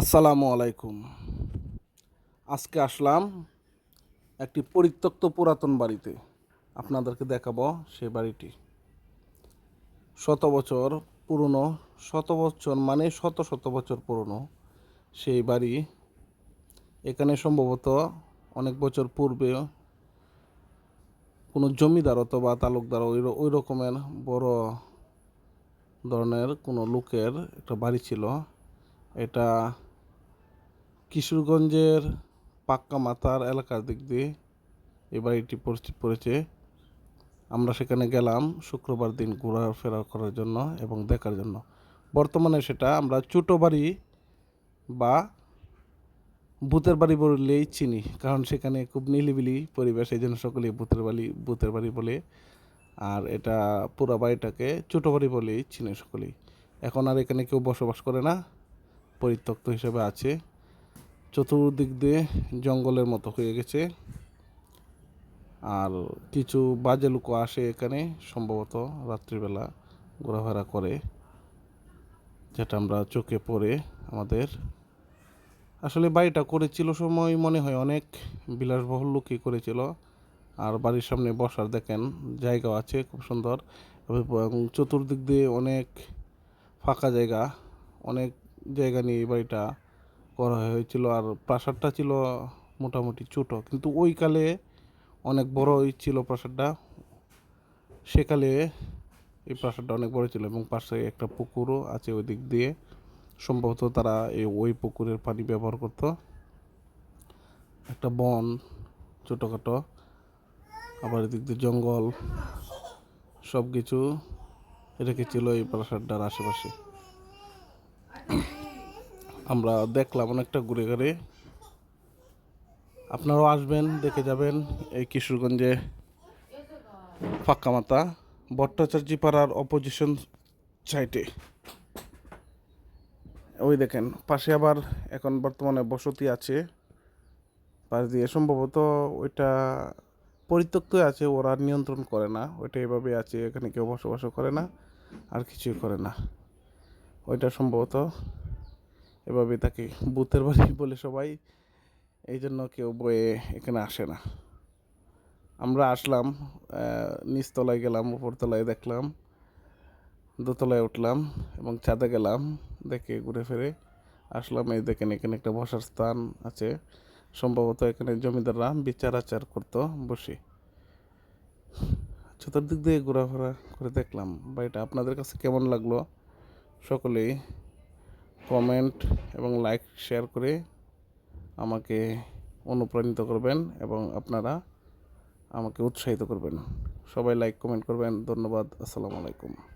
আসসালামু আলাইকুম। আজকে আসলাম একটি পরিত্যক্ত পুরাতন বাড়িতে। আপনাদেরকে দেখাবো সেই বাড়িটি। শত বছর পুরনো, শত বছর মানে শত শত বছর পুরনো সেই বাড়ি। এখানে সম্ভবত অনেক বছর পূর্বে কোনো জমিদার অথবা তালুকদার ওই ওই রকমের বড় ধরনের কোনো লোকের একটা বাড়ি ছিল। এটা কিশোরগঞ্জের পাক্কা মাথার এলাকার দিক দিয়ে এই বাড়িটি পরিচিত পড়েছে আমরা সেখানে গেলাম শুক্রবার দিন ঘোরাফেরা করার জন্য এবং দেখার জন্য। বর্তমানে সেটা আমরা ছোটো বাড়ি বা ভূতের বাড়ি বললেই চিনি, কারণ সেখানে খুব নিলিবিলি পরিবেশ, এই জন্য সকলেই ভূতের বাড়ি ভূতের বাড়ি বলে। আর এটা পুরো বাড়িটাকে ছোটো বাড়ি বলেই চিনে সকলেই। এখন আর এখানে কেউ বসবাস করে না, পরিত্যক্ত হিসেবে আছে। চতুর্দিক দিয়ে জঙ্গলের মতো হয়ে গেছে। আর কিছু বাজে লোক আসে এখানে, সম্ভবত রাত্রিবেলা ঘোরাফেরা করে, যেটা আমরা চোখে পড়ে আমাদের। আসলে বাড়িটা করেছিল সময় মনে হয় অনেক, বিলাসবহুল লোকই করেছিল। আর বাড়ির সামনে বসার দেখেন, জায়গাও আছে খুব সুন্দর। এবং চতুর্দিক দিয়ে অনেক ফাঁকা জায়গা, অনেক জায়গা নিয়ে এই বাড়িটা করা হয়েছিল আর প্রাসাদটা ছিল মোটামুটি ছোটো। কিন্তু ওই কালে অনেক বড়ই ছিল প্রাসাদটা। সেকালে এই প্রাসাদটা অনেক বড় ছিল এবং পাশে একটা পুকুরও আছে ওই দিক দিয়ে। সম্ভবত তারা এই ওই পুকুরের পানি ব্যবহার করতো। একটা বন ছোটোখাটো, আবার এদিক দিয়ে জঙ্গল সব কিছু রেখেছিল এই প্রাসাদটার আশেপাশে। আমরা দেখলাম অনেকটা ঘুরে ঘুরে। আপনারাও আসবেন, দেখে যাবেন এই কিশোরগঞ্জে ফাঁকা মাতা ভট্টাচার্য পাড়ার অপোজিশন সাইটে ওই দেখেন, পাশে আবার এখন বর্তমানে বসতি আছে। পাশ দিয়ে সম্ভবত ওইটা পরিত্যক্ত আছে, ওরা নিয়ন্ত্রণ করে না। ওইটা এভাবে আছে, এখানে কেউ বসবাসও করে না, আর কিছুই করে না। ওইটা সম্ভবত এভাবে তাকে বুথের বাড়ি বলে সবাই। এই জন্য কেউ বয়ে এখানে আসে না। আমরা আসলাম নিচতলায় গেলাম, উপরতলায় দেখলাম, দোতলায় উঠলাম এবং ছাদে গেলাম, দেখে ঘুরে ফিরে আসলাম। এই দেখেন, এখানে একটা বসার স্থান আছে। সম্ভবত এখানে জমিদাররা বিচার আচার করতো বসে। চতুর্দিক দিয়ে ঘোরাফেরা করে দেখলাম। বাড়িটা আপনাদের কাছে কেমন লাগল? সকলেই কমেন্ট এবং লাইক শেয়ার করে আমাকে অনুপ্রাণিত করবেন এবং আপনারা আমাকে উৎসাহিত করবেন। সবাই লাইক কমেন্ট করবেন। ধন্যবাদ। আসসালামু আলাইকুম।